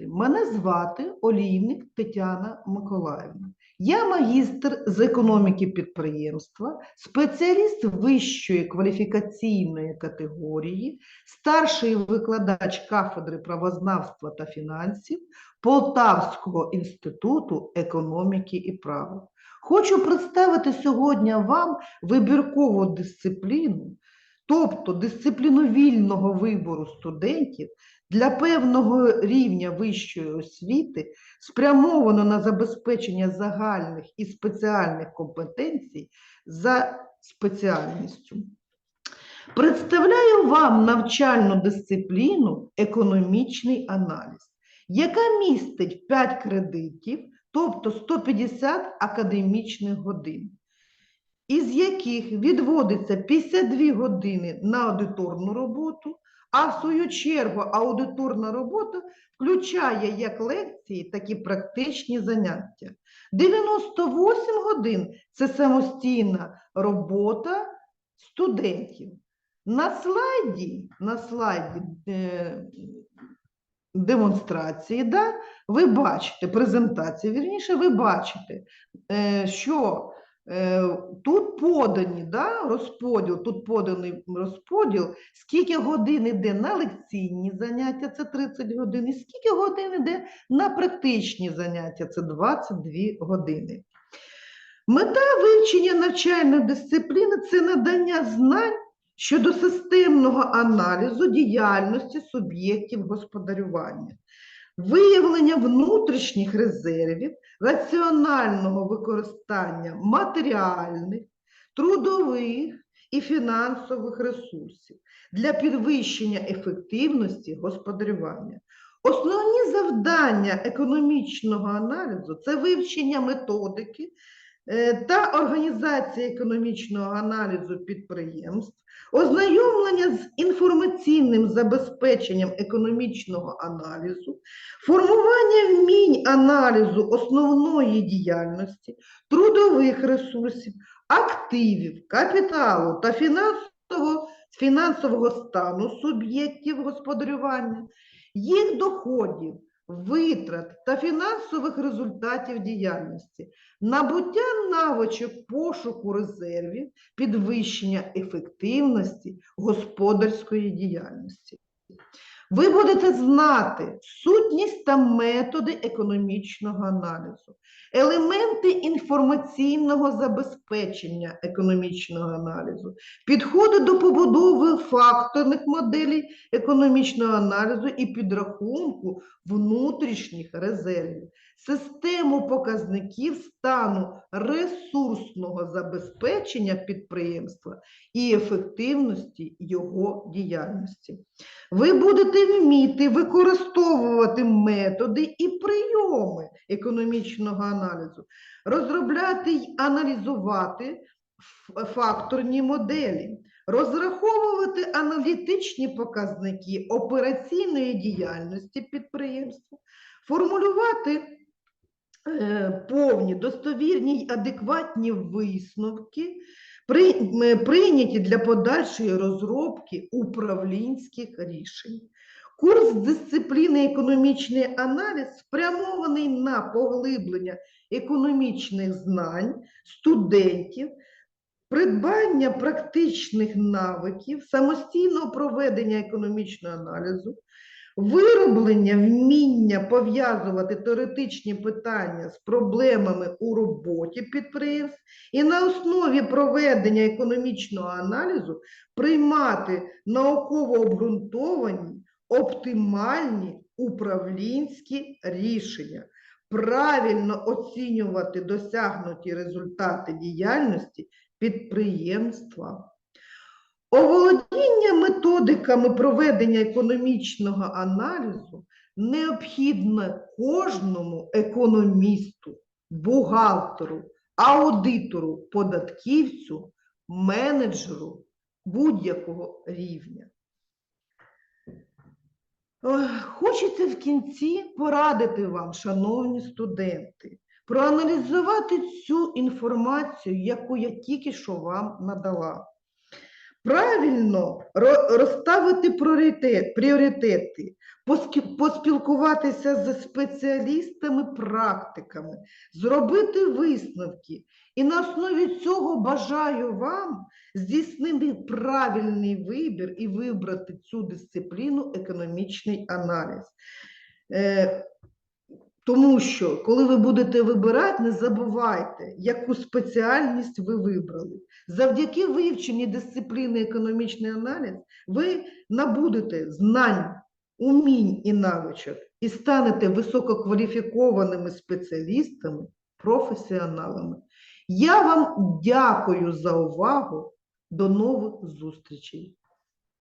Мене звати Олійник Тетяна Миколаївна. Я магістр з економіки підприємства, спеціаліст вищої кваліфікаційної категорії, старший викладач кафедри правознавства та фінансів Полтавського інституту економіки і права. Хочу представити сьогодні вам вибіркову дисципліну, тобто дисципліну вільного вибору студентів для певного рівня вищої освіти спрямовано на забезпечення загальних і спеціальних компетенцій за спеціальністю. Представляю вам навчальну дисципліну економічний аналіз, яка містить 5 кредитів, тобто 150 академічних годин, із яких відводиться 52 години на аудиторну роботу, а в свою чергу аудиторна робота включає як лекції, так і практичні заняття. 98 годин це самостійна робота студентів. На слайді, на слайді е, демонстрації, да, ви бачите, презентації, вірніше, ви бачите, е, що тут подані да, розподіл, тут поданий розподіл, скільки годин йде на лекційні заняття, це 30 годин, і скільки годин йде на практичні заняття, це 22 години. Мета вивчення навчальної дисципліни це надання знань щодо системного аналізу діяльності суб'єктів господарювання, виявлення внутрішніх резервів, раціонального використання матеріальних, трудових і фінансових ресурсів для підвищення ефективності господарювання. Основні завдання економічного аналізу це вивчення методики та організація економічного аналізу підприємств, ознайомлення з інформаційним забезпеченням економічного аналізу, формування вмінь аналізу основної діяльності, трудових ресурсів, активів, капіталу та фінансового, фінансового стану суб'єктів господарювання, їх доходів, витрат та фінансових результатів діяльності, набуття навичок пошуку резервів, підвищення ефективності господарської діяльності. Ви будете знати сутність та методи економічного аналізу, елементи інформаційного забезпечення економічного аналізу, підходи до побудови факторних моделей економічного аналізу і підрахунку внутрішніх резервів, систему показників стану ресурсного забезпечення підприємства і ефективності його діяльності. Ви будете вміти використовувати методи і прийоми економічного аналізу, розробляти й аналізувати факторні моделі, розраховувати аналітичні показники операційної діяльності підприємства, формулювати е, повні, достовірні й адекватні висновки, при- прийняті для подальшої розробки управлінських рішень. Курс дисципліни економічний аналіз спрямований на поглиблення економічних знань студентів, придбання практичних навиків, самостійного проведення економічного аналізу, вироблення вміння пов'язувати теоретичні питання з проблемами у роботі підприємств і на основі проведення економічного аналізу приймати науково обґрунтовані, оптимальні управлінські рішення, правильно оцінювати досягнуті результати діяльності підприємства. Оволодіння методиками проведення економічного аналізу необхідне кожному економісту, бухгалтеру, аудитору, податківцю, менеджеру будь-якого рівня. Хочеться в кінці порадити вам, шановні студенти, проаналізувати цю інформацію, яку я тільки що вам надала. Правильно розставити пріоритети, поспілкуватися з спеціалістами, практиками, зробити висновки. І на основі цього бажаю вам здійснити правильний вибір і вибрати цю дисципліну економічний аналіз. Тому що, коли ви будете вибирати, не забувайте, яку спеціальність ви вибрали. Завдяки вивченні дисципліни економічний аналіз ви набудете знань, умінь і навичок і станете висококваліфікованими спеціалістами, професіоналами. Я вам дякую за увагу. До нових зустрічей!